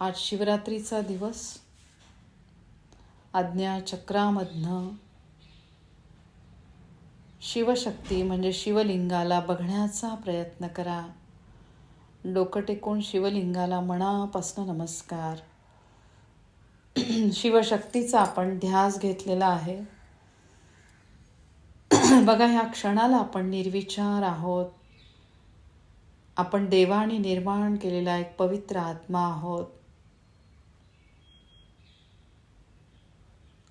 आज शिवरात्रीचा दिवस. आज्ञाचक्रामधनं शिवशक्ती म्हणजे शिवलिंगाला बघण्याचा प्रयत्न करा. डोकं टेकून शिवलिंगाला मनापासून नमस्कार. शिवशक्तीचा आपण ध्यास घेतलेला आहे. बघा ह्या क्षणाला आपण निर्विचार आहोत. आपण देवाने निर्माण केलेला एक पवित्र आत्मा आहोत.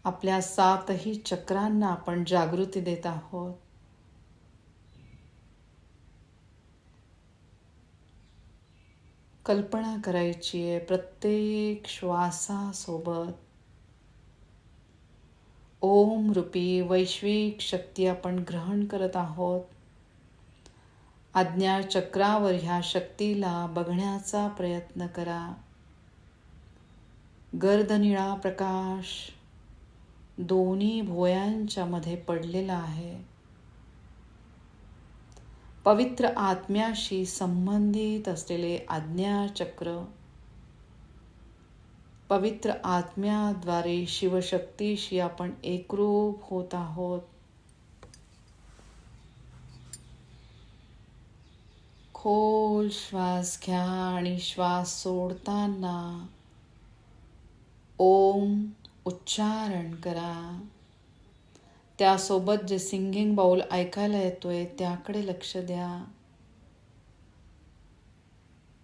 आपल्या सातही चक्रांना आपण जागृती देत आहोत. कल्पना करायची आहे प्रत्येक श्वासासोबत. ओम रूपी वैश्विक शक्ती आपण ग्रहण करत आहोत. आज्ञा चक्रावर ह्या शक्तीला बघण्याचा प्रयत्न करा. गर्दनिळा प्रकाश दोन्ही भोयांच्या मध्ये पडलेला आहे. पवित्र आत्म्याशी संबंधित असलेले आज्ञाचक्र पवित्र आत्म्याद्वारे शिवशक्तीशी आपण एकरूप होत आहोत. खोल श्वास घ्या आणि श्वास सोडताना ओम उच्चारण करा. त्यासोबत जे सिंगिंग बाऊल ऐकायला येतोय त्याकडे लक्ष द्या.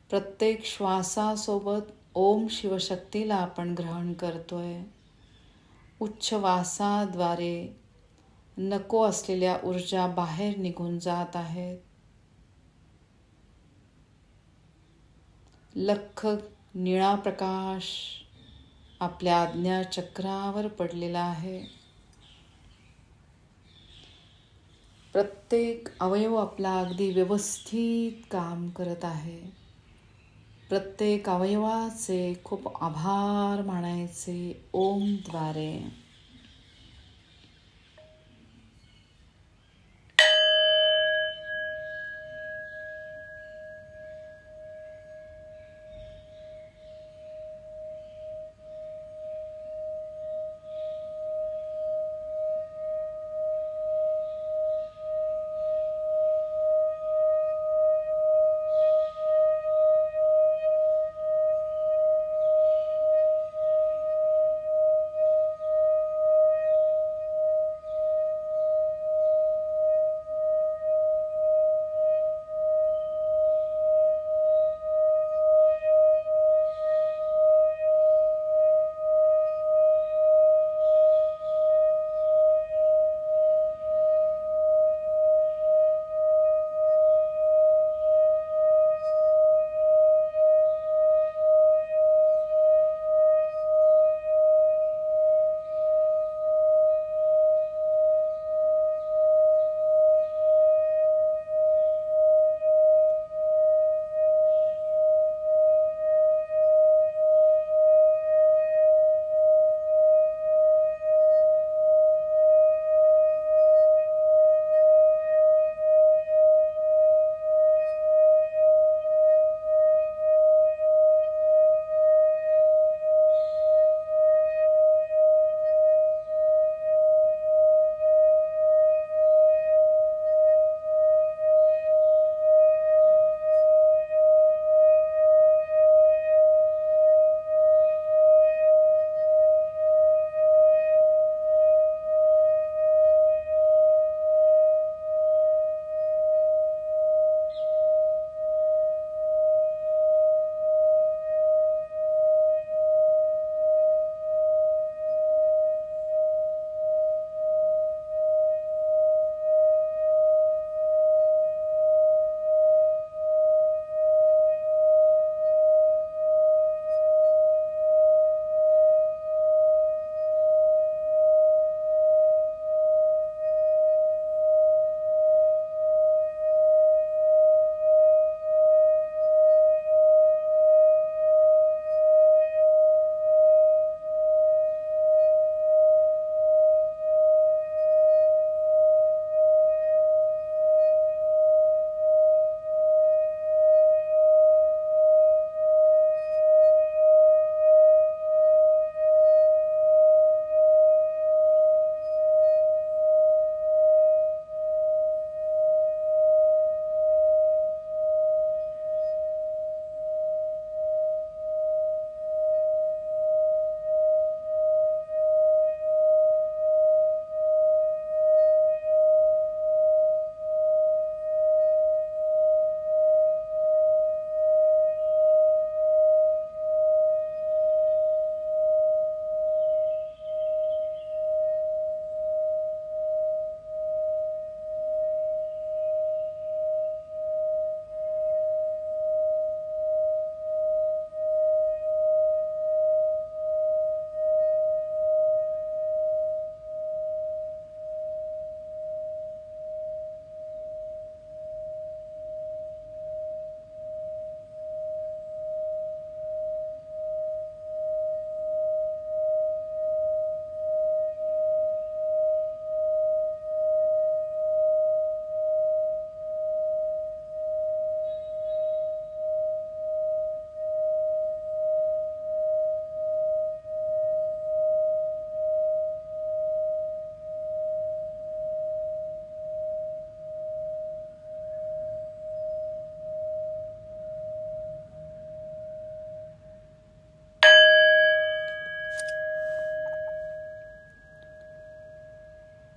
प्रत्येक श्वासासोबत ओम शिवशक्तीला आपण ग्रहण करतोय. उच्छ्वासाद्वारे नको असलेल्या ऊर्जा बाहेर निघून जात आहेत. लख निळा प्रकाश आपल्या आज्ञाचक्रावर पडलेला आहे. प्रत्येक अवयव आपला अगदी व्यवस्थित काम करत आहे. प्रत्येक अवयवाचे खूप आभार मानायचे ओमद्वारे.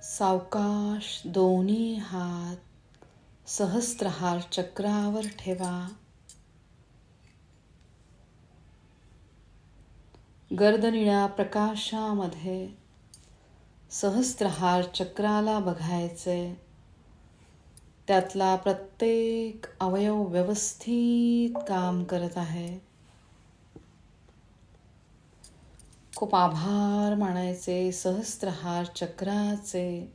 सावकाश दोन्ही हात सहस्त्रहार चक्रावर ठेवा. गर्दनिळ्या प्रकाशामध्ये सहस्त्रहार चक्राला बघायचे. त्यातला प्रत्येक अवयव व्यवस्थित काम करत आहे. खूप आभार मानायचे सहस्त्रहार चक्राचे.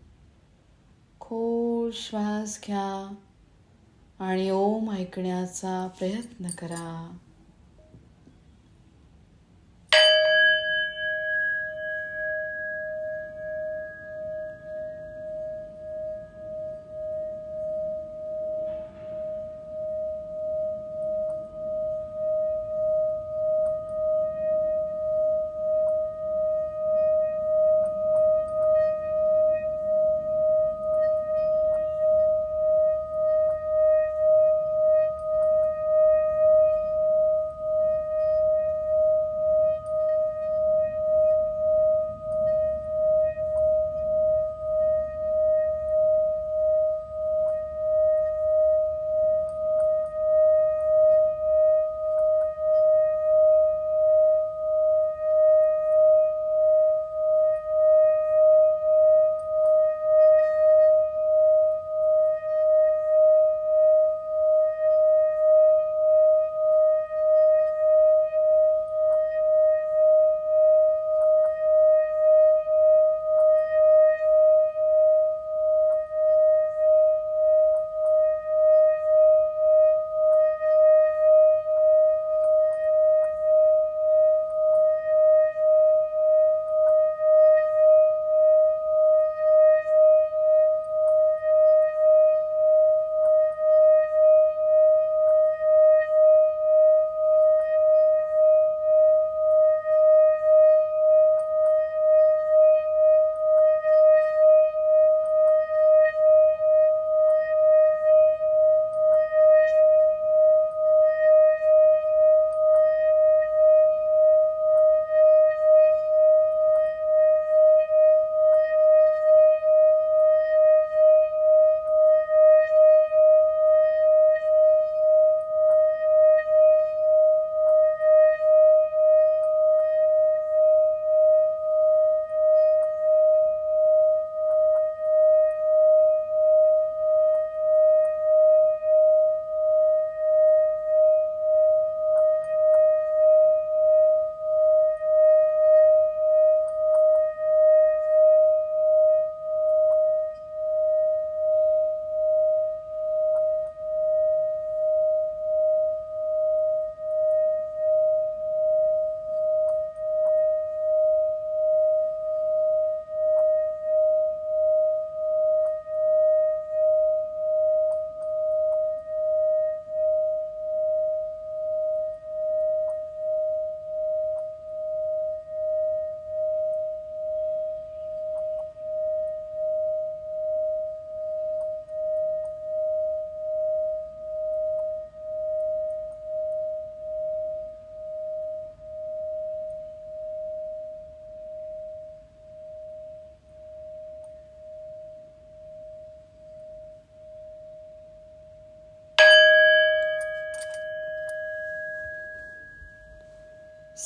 खोल श्वास घ्या आणि ओम ऐकण्याचा प्रयत्न करा.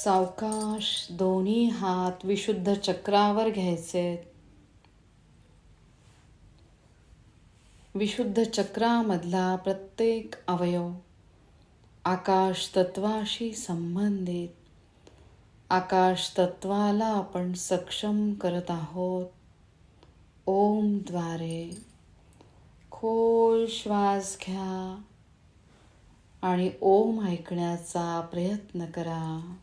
सावकाश दोन्ही हात विशुद्ध चक्रावर घ्यायचे. विशुद्ध चक्रामधला प्रत्येक अवयव आकाश तत्वाशी संबंधित. आकाश तत्वाला आपण सक्षम करत आहोत. ओमद्वारे खोल श्वास घ्या आणि ओम ऐकण्याचा प्रयत्न करा.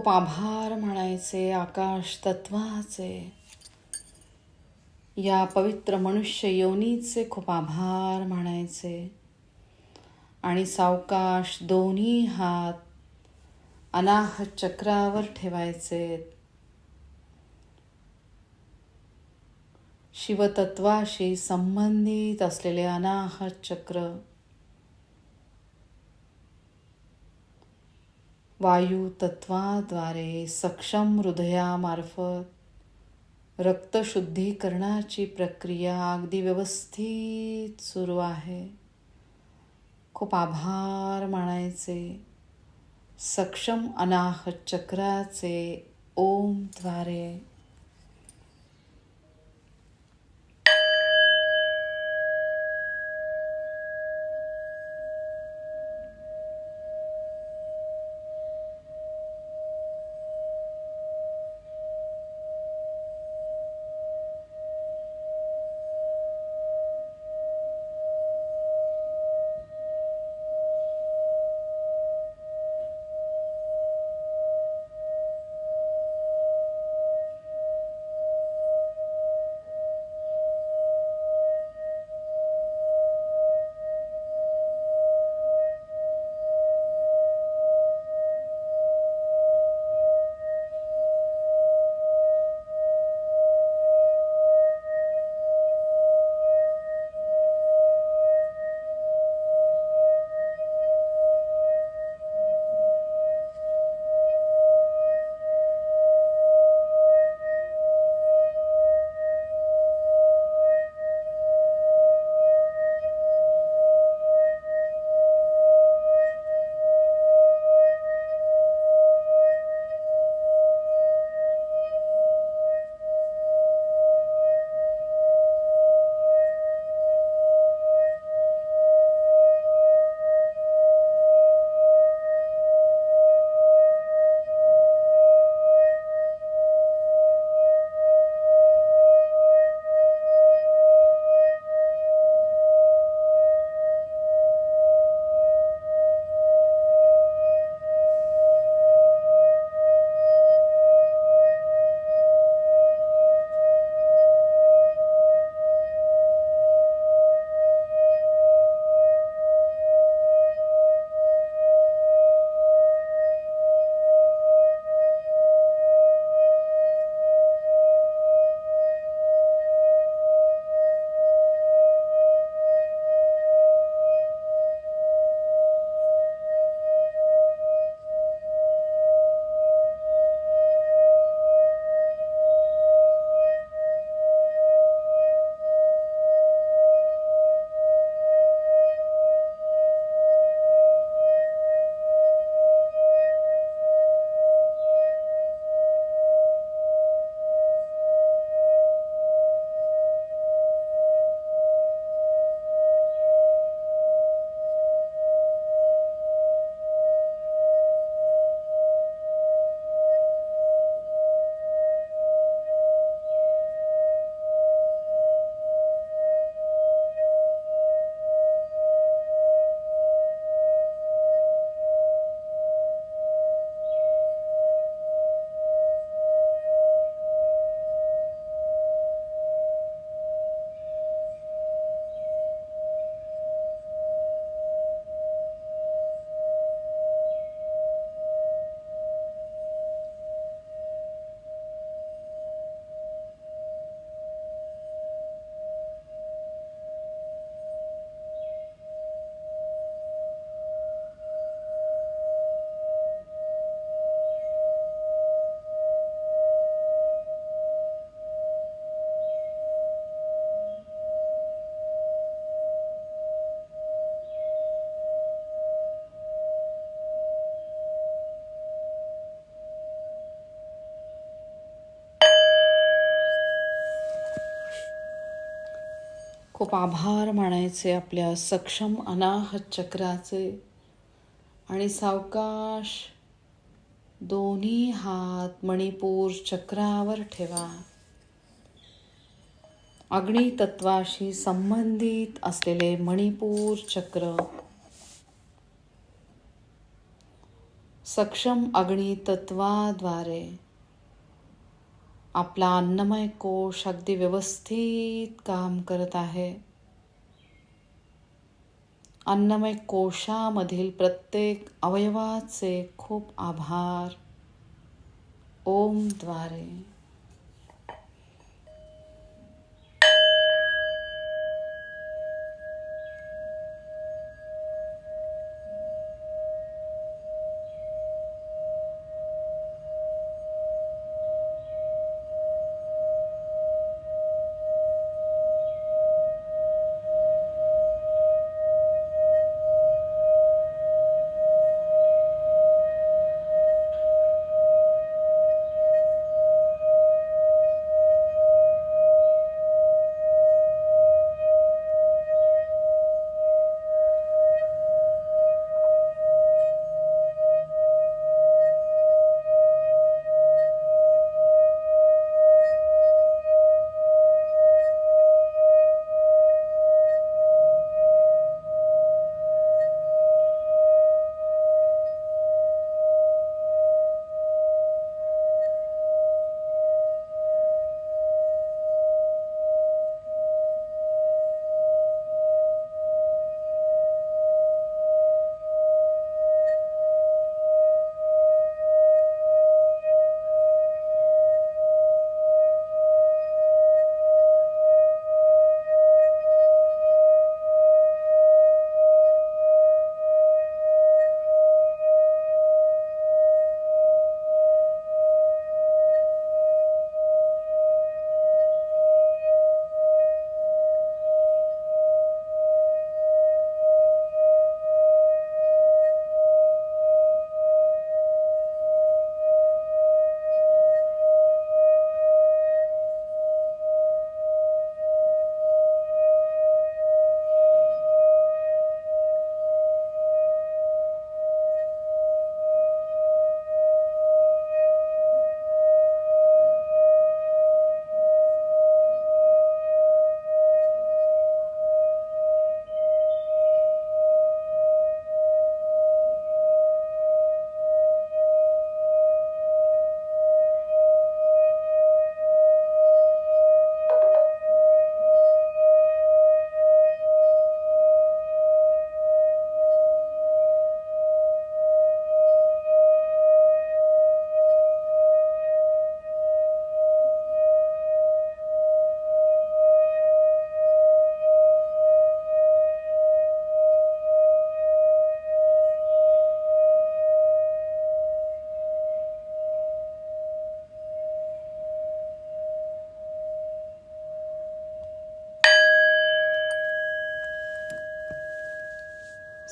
खूप आभार म्हणायचे आकाश तत्वाचे. या पवित्र मनुष्य योनीचे खूप आभार म्हणायचे. आणि सावकाश दोन्ही हात अनाहत चक्रावर ठेवायचे. शिवतत्वाशी संबंधित असलेले अनाहत चक्र वायुतत्वाद्वारे सक्षम हृदयामार्फत रक्तशुद्धीकरणाची प्रक्रिया अगदी व्यवस्थित सुरू आहे. खूप आभार मानायचे. सक्षम अनाहत चक्राचे ओमद्वारे आभार मानायचे आपल्या सक्षम अनाहत चक्राचे. आणि सावकाश दोन्ही हात मणिपूर चक्रावर ठेवा. अग्नी तत्वाशी संबंधित असलेले मणिपूर चक्र. सक्षम अग्नी तत्वाद्वारे आपला अन्नमय कोश अगदी व्यवस्थित काम करत आहे. अन्नमय कोशामधील प्रत्येक अवयवाचे खूप आभार. ओमद्वारे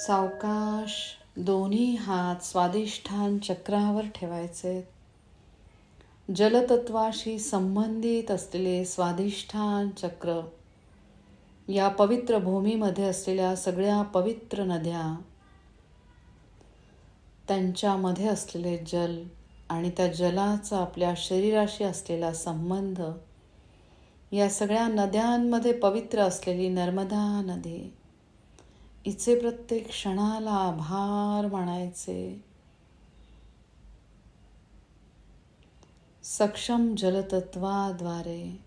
सावकाश दोन्ही हात स्वादिष्ठान चक्रावर ठेवायचे. जलतत्वाशी संबंधित असलेले स्वादिष्ठान चक्र या पवित्र भूमीमध्ये असलेल्या सगळ्या पवित्र नद्या त्यांच्यामध्ये असलेले जल आणि त्या जलाचा आपल्या शरीराशी असलेला संबंध या सगळ्या नद्यांमध्ये पवित्र असलेली नर्मदा नदी इचे प्रत्येक क्षणाला आभार मानायचे. सक्षम जलतत्वाद्वारे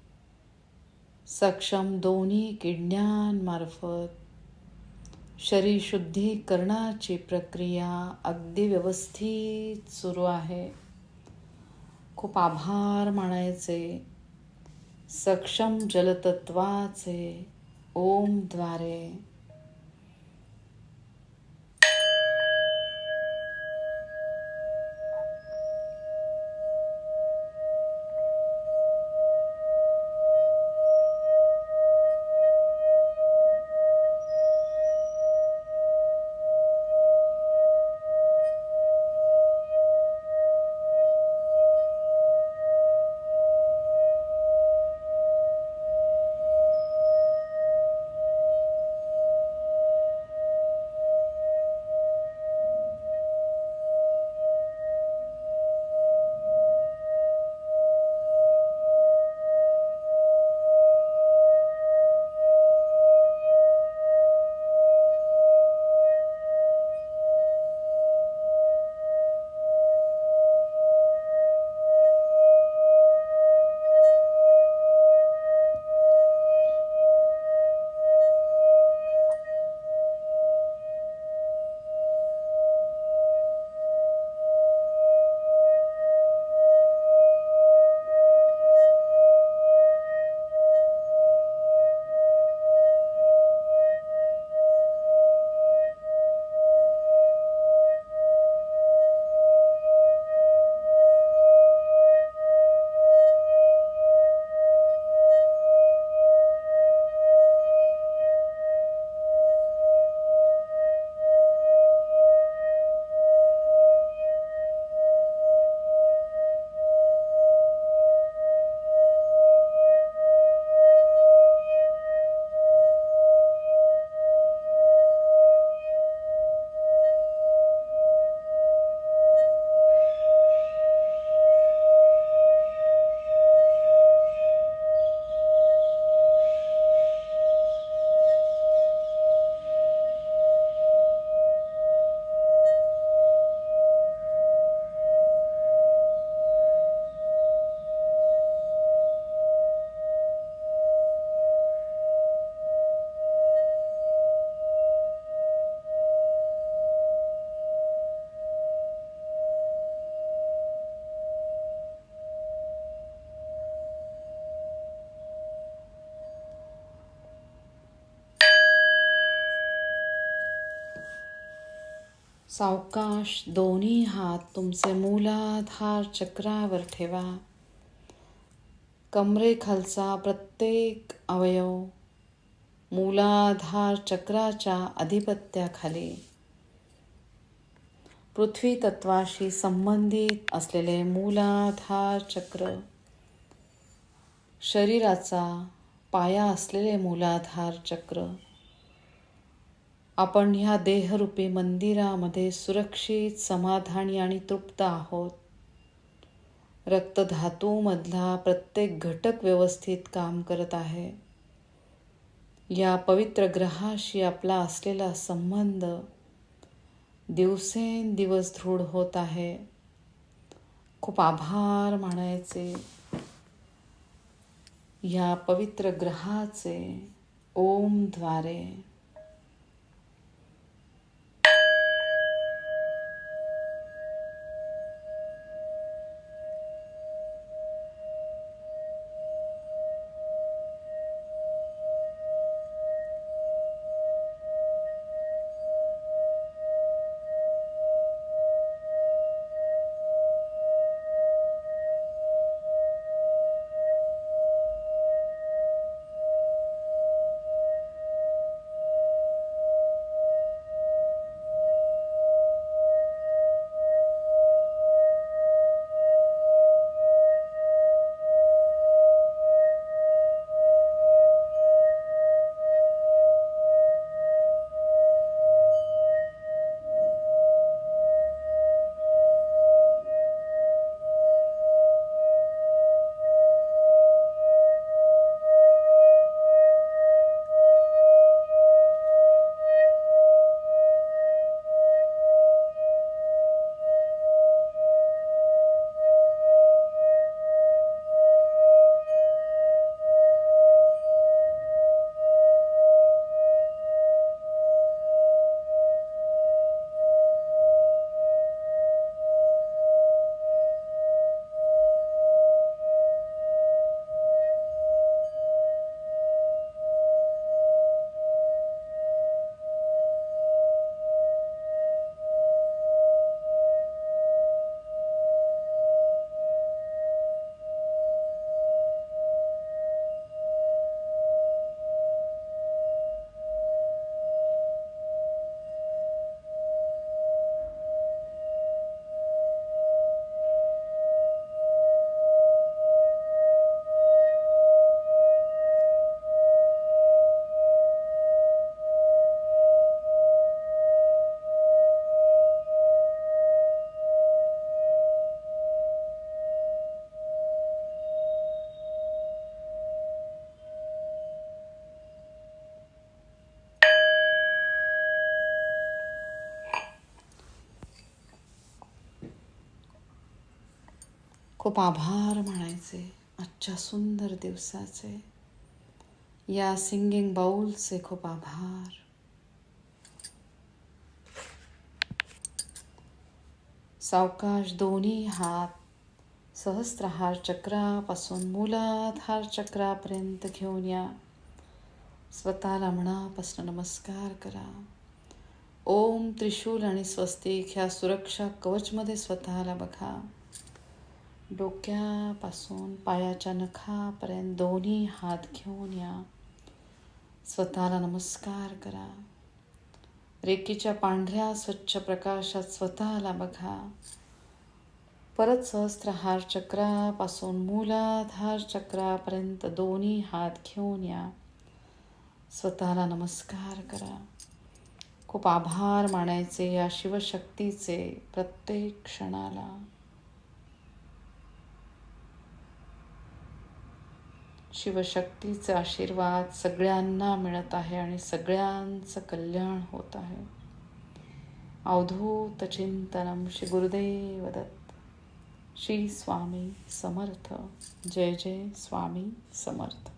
सक्षम दोन्ही किडण्यांमार्फत शरीर शुद्धीकरणाची प्रक्रिया अगदी व्यवस्थित सुरू आहे. खूप आभार मानायचे. सक्षम जलतत्वाचे ओमद्वारे सावकाश दोन्ही हात तुमचे मूलाधार चक्रावर ठेवा. कमरेखालचा प्रत्येक अवयव मूलाधार चक्राच्या अधिपत्याखाली. पृथ्वी तत्वाशी संबंधित असलेले मूलाधार चक्र शरीराचा पाया असलेले मूलाधार चक्र आपण ह्या देहरूपी मंदिरामध्ये सुरक्षित समाधानी आणि तृप्त आहोत. रक्तधातूमधला प्रत्येक घटक व्यवस्थित काम करत आहे. या पवित्र ग्रहाशी आपला असलेला संबंध दिवसेंदिवस दृढ होत आहे. खूप आभार मानायचे. या पवित्र ग्रहाचे ओमद्वारे खूप आभार म्हणायचे. आजच्या सुंदर दिवसाचे. या सिंगिंग बाउलचे खूप आभार. सावकाश दोन्ही हात सहस्त्रहार चक्रापासून मूलाधार चक्रापर्यंत घेऊन या. स्वतःला मनापासून नमस्कार करा. ओम त्रिशूल आणि स्वस्तिक ह्या सुरक्षा कवचमध्ये स्वतःला बघा. डोक्यापासून पायाच्या नखापर्यंत दोन्ही हात घेऊन या. स्वतःला नमस्कार करा. रेकीच्या पांढऱ्या स्वच्छ प्रकाशात स्वतःला बघा. परत सहस्त्रहार चक्रापासून मूलाधार चक्रापर्यंत दोन्ही हात घेऊन या. स्वतःला नमस्कार करा. खूप आभार मानायचे या शिवशक्तीचे प्रत्येक क्षणाला. शिवशक्तीचा आशीर्वाद सगळ्यांना मिळत आहे आणि सगळ्यांचं कल्याण होत आहे. अवधूत चिंतनम श्री गुरुदेव दत्त. श्री स्वामी समर्थ. जय जय स्वामी समर्थ.